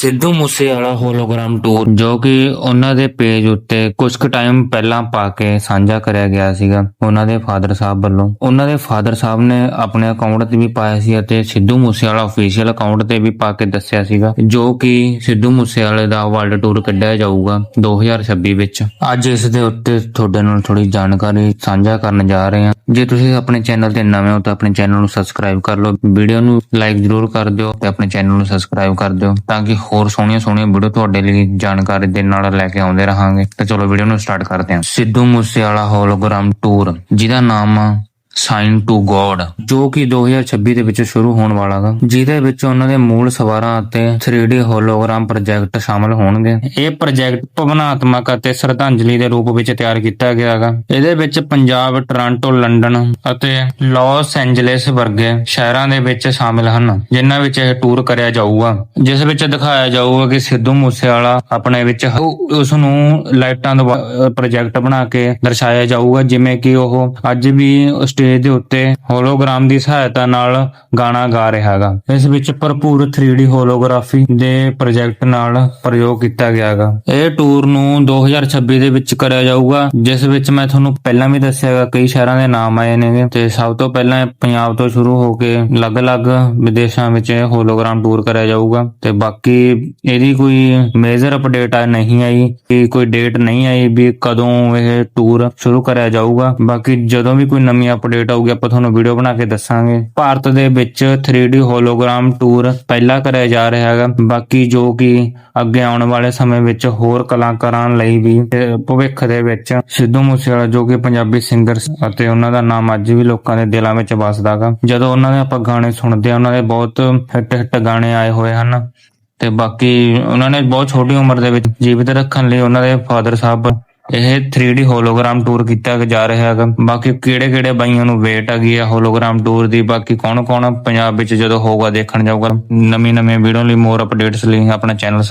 Sidhu Moosewala hologram tour ਜੋ ਕਿ ਉਹਨਾਂ ਦੇ ਪੇਜ ਉੱਤੇ ਕੁਝ ਕੁ ਟਾਈਮ ਪਹਿਲਾਂ ਪਾ ਕੇ ਸਾਂਝਾ ਕਰਿਆ ਗਿਆ ਸੀਗਾ ਉਹਨਾਂ ਦੇ ਫਾਦਰ ਸਾਹਿਬ ਵੱਲੋਂ। ਉਹਨਾਂ ਦੇ ਫਾਦਰ ਸਾਹਿਬ ਨੇ ਆਪਣੇ ਅਕਾਊਂਟ ਤੇ ਵੀ ਪਾਇਆ ਸੀ ਅਤੇ ਸਿੱਧੂ ਮੂਸੇਵਾਲਾ ਅਫੀਸ਼ੀਅਲ ਅਕਾਊਂਟ ਤੇ ਵੀ ਪਾ ਕੇ ਦੱਸਿਆ ਸੀਗਾ, ਜੋ ਕਿ ਸਿੱਧੂ ਮੂਸੇਵਾਲੇ ਦਾ ਵਰਲਡ ਟੂਰ ਕੱਢਿਆ ਜਾਊਗਾ 2026 ਵਿੱਚ। ਅੱਜ ਇਸ ਦੇ ਉੱਤੇ ਤੁਹਾਡੇ ਨਾਲ ਥੋੜੀ ਜਾਣਕਾਰੀ ਸਾਂਝਾ ਕਰਨ ਜਾ ਰਹੇ ਹਾਂ। ਜੇ ਤੁਸੀਂ ਆਪਣੇ ਚੈਨਲ ਤੇ ਨਵੇਂ ਹੋ ਤਾਂ ਆਪਣੇ ਚੈਨਲ ਨੂੰ ਸਬਸਕ੍ਰਾਈਬ ਕਰ ਲਓ। ਵੀਡੀਓ ਨੂੰ ਲਾਈਕ ਜ਼ਰੂਰ ਕਰ ਦਿਓ ਤੇ ਆਪਣੇ ਚੈਨਲ ਨੂੰ ਸਬਸਕ੍ਰਾਈਬ ਕਰ ਦਿਓ ਤਾਂ ਕਿ ਹੋਰ ਸੋਹਣੀਆਂ ਸੋਹਣੀਆਂ ਵੀਡੀਓ ਤੁਹਾਡੇ ਲਈ ਜਾਣਕਾਰੀ ਦੇ ਨਾਲ ਲੈ ਕੇ ਆਉਂਦੇ ਰਹਾਂਗੇ। ਤਾਂ ਚਲੋ ਵੀਡੀਓ ਨੂੰ ਸਟਾਰਟ ਕਰਦੇ ਹਾਂ। ਸਿੱਧੂ ਮੂਸੇਵਾਲਾ ਹੋਲੋਗ੍ਰਾਮ ਟੂਰ ਜਿਹਦਾ ਨਾਮ ਆ ਸਾਈਨ ਟੂ ਗੋਡ ਜੋ ਕਿ 2026 ਦੇ ਵਿੱਚ ਸ਼ੁਰੂ ਹੋਣ ਵਾਲਾ ਹੈ ਜਿਹਦੇ ਵਿੱਚ ਉਹਨਾਂ ਦੇ ਮੂਲ ਸਵਾਰਾਂ ਅਤੇ 3D ਹੋਲੋਗ੍ਰਾਮ ਪ੍ਰੋਜੈਕਟ ਸ਼ਾਮਲ ਹੋਣਗੇ। ਇਹ ਪ੍ਰੋਜੈਕਟ ਭਵਨਾਤਮਕ ਅਤੇ ਸ਼ਰਧਾਂਜਲੀ ਦੇ ਰੂਪ ਵਿੱਚ ਤਿਆਰ ਕੀਤਾ ਗਿਆ ਹੈ ਇਹਦੇ ਵਿੱਚ ਪੰਜਾਬ ਟੋਰਾਂਟੋ ਲੰਡਨ ਅਤੇ ਲਾਸ ਐਂਜਲਸ ਵਰਗੇ ਸ਼ਹਿਰਾਂ ਦੇ ਵਿੱਚ ਸ਼ਾਮਿਲ ਹਨ, ਜਿਨ੍ਹਾਂ ਵਿੱਚ ਇਹ ਟੂਰ ਕਰਿਆ ਜਾਊਗਾ। ਜਿਸ ਵਿੱਚ ਦਿਖਾਇਆ ਜਾਊਗਾ ਕਿ ਸਿੱਧੂ ਮੂਸੇਵਾਲਾ ਆਪਣੇ ਵਿੱਚ ਉਸ ਨੂੰ ਲਾਈਟਾਂ ਦਾ ਪ੍ਰੋਜੈਕਟ ਬਣਾ ਕੇ ਦਰਸਾਇਆ ਜਾਊਗਾ। ਜਿਵੇਂ ਕਿ ਉਹ ਅੱਜ ਵੀ ਸਟੇਜ ਦੇ ਉੱਤੇ ਹੋਲੋਗ੍ਰਾਮ ਦੀ ਸਹਾਇਤਾ ਨਾਲ ਗਾਣਾ ਗਾ ਰਿਹਾ ਹੈਗਾ ਇਸ ਵਿੱਚ ਭਰਪੂਰ 3D ਹੋਲੋਗ੍ਰਾਫੀ ਦੇ ਪ੍ਰੋਜੈਕਟ ਨਾਲ ਪ੍ਰਯੋਗ ਕੀਤਾ ਗਿਆ ਹੈਗਾ ਇਹ ਟੂਰ ਨੂੰ 2026 ਦੇ ਵਿੱਚ ਕਰਿਆ ਜਾਊਗਾ, ਜਿਸ ਵਿੱਚ ਮੈਂ ਤੁਹਾਨੂੰ ਪਹਿਲਾਂ ਵੀ ਦੱਸਿਆਗਾ ਕਈ ਸ਼ਹਿਰਾਂ ਦੇ ਨਾਮ ਆਏ ਨੇਗੇ ਤੇ ਸਭ ਤੋਂ ਪਹਿਲਾਂ ਪੰਜਾਬ ਤੋਂ ਸ਼ੁਰੂ ਹੋ ਕੇ ਅਲੱਗ-ਅਲੱਗ ਵਿਦੇਸ਼ਾਂ ਵਿੱਚ ਇਹ ਹੋਲੋਗ੍ਰਾਮ ਟੂਰ ਕਰਿਆ ਜਾਊਗਾ। ਤੇ ਬਾਕੀ ਇਹਦੀ ਕੋਈ ਮੇਜਰ ਅਪਡੇਟ ਆ ਨਹੀਂ ਆਈ, ਕਿ ਕੋਈ ਡੇਟ ਨਹੀਂ ਆਈ ਵੀ ਕਦੋਂ ਇਹ ਟੂਰ ਸ਼ੁਰੂ ਕਰਿਆ ਜਾਊਗਾ। ਬਾਕੀ ਜਦੋਂ ਵੀ ਕੋਈ ਨਵੀਂ ਅਪਡੇਟ ਆਊਗੀ, ਆਪਾਂ ਤੁਹਾਨੂੰ ਵੀਡੀਓ ਬਣਾ ਕੇ ਦੱਸਾਂਗੇ। ਭਾਰਤ ਦੇ ਵਿੱਚ 3D ਹੋਲੋਗ੍ਰਾਮ ਟੂਰ ਪਹਿਲਾਂ ਕਰਿਆ ਜਾ ਰਿਹਾ ਹੈਗਾ। ਬਾਕੀ ਜੋ ਕਿ ਅੱਗੇ ਆਉਣ ਵਾਲੇ ਸਮੇਂ ਵਿੱਚ ਹੋਰ ਕਲਾਕਾਰਾਂ ਲਈ ਵੀ ਭਵਿੱਖ ਦੇ ਵਿੱਚ ਸਿੱਧੂ ਮੂਸੇਵਾਲਾ ਜੋ ਕਿ ਪੰਜਾਬੀ ਸਿੰਗਰ ਅਤੇ ਉਹਨਾਂ ਦਾ ਨਾਮ ਅੱਜ ਵੀ ਲੋਕਾਂ ਦੇ ਦਿਲਾਂ ਵਿੱਚ ਵੱਸਦਾ ਗਾ। ਜਦੋਂ ਉਹਨਾਂ ਦੇ ਆਪਾਂ ਗਾਣੇ ਸੁਣਦੇ ਆ ਉਹਨਾਂ ਦੇ ਬਹੁਤ ਹਿੱਟ ਹਿੱਟ ਗਾਣੇ ਆਏ ਹੋਏ ਹਨ। ਤੇ ਬਾਕੀ ਉਹਨਾਂ ਨੇ ਬਹੁਤ ਛੋਟੀ ਉਮਰ ਦੇ ਵਿੱਚ ਜੀਵਿਤ ਰੱਖਣ ਲਈ ਉਹਨਾਂ ਦੇ ਫਾਦਰ ਸਾਹਿਬ ਇਹ 3D ਹੋਲੋਗ੍ਰਾਮ ਟੂਰ ਕੀਤਾ ਜਾ ਰਿਹਾ ਹੈਗਾ। ਬਾਕੀ ਕਿਹੜੇ ਕਿਹੜੇ ਬਾਈਆਂ ਨੂੰ ਵੇਟ ਹੈਗੀ ਆ ਹੋਲੋਗ੍ਰਾਮ ਟੂਰ ਦੀ, ਬਾਕੀ ਕੌਣ ਕੌਣ ਪੰਜਾਬ ਵਿੱਚ ਜਦੋਂ ਹੋਊਗਾ ਦੇਖਣ ਜਾਊਗਾ। ਨਵੀਂ ਨਵੀਂ ਵੀਡੀਓ ਲਈ ਮੋਰ ਅਪਡੇਟਸ ਲਈ ਆਪਣਾ ਚੈਨਲ